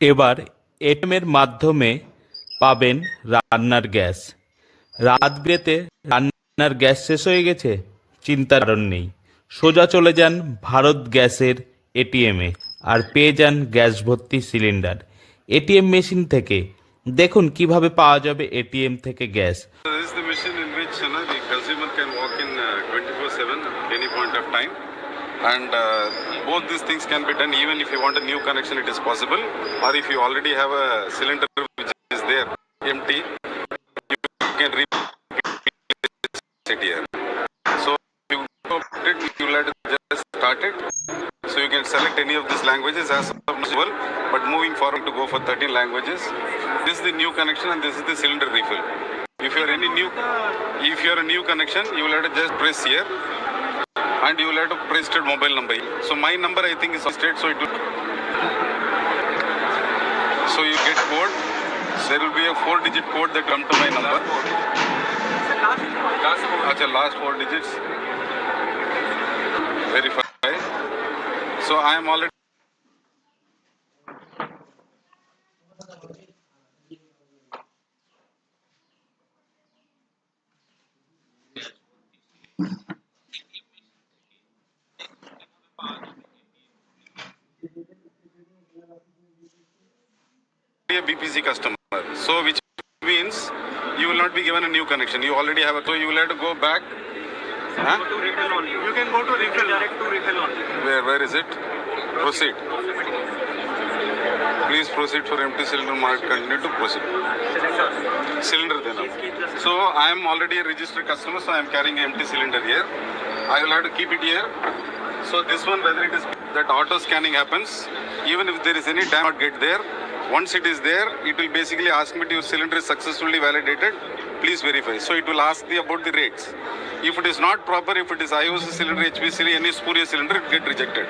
এবার এটিএমের মাধ্যমে পাবেন রান্নার গ্যাস। রাত বিরেতে রান্নার গ্যাস শেষ হয়ে গেছে চিন্তার কারণ নেই। সোজা চলে যান ভারত গ্যাসের এটিএমে আর পেয়ে যান গ্যাস ভর্তি সিলিন্ডার। এটিএম মেশিন থেকে। দেখুন কীভাবে পাওয়া যাবে এটিএম থেকে gas. This is the machine in which you know, the consumer can walk in 24/7 any point of time, and uh, both these things can be done even if you want a new connection. It is possible, or if you already have a cylinder which is there empty, you can replace it here. So you it, you let it just start it. So you can select any of these languages as possible, but moving forward to go for 13 languages. This is the new connection and this is the cylinder refill. If you are any new, if you are a new connection, you will have to just press here, and you will have to state mobile number. So my number I think is state, so it will. So you get code. There will be a four-digit code that come to my number. Acha, last four digits. Verify. So I am already. A BPC customer. So which means you will not be given a new connection. You already have a so you will have to go back. Huh? to refill only. You can go to refill, direct to refill only. Where where is it? Proceed. Please proceed for empty cylinder mark. Continue to proceed. Cylinder then. Please keep the So I am already a registered customer, so I am carrying empty cylinder here. I will have to keep it here. So this one, whether it is that auto scanning happens, even if there is any time not get there, once it is there, it will basically ask me to your cylinder is successfully validated. Please verify. So it will ask me about the rates. If it is not proper, if it is IOC cylinder, HPCL, any spurious cylinder, it get rejected.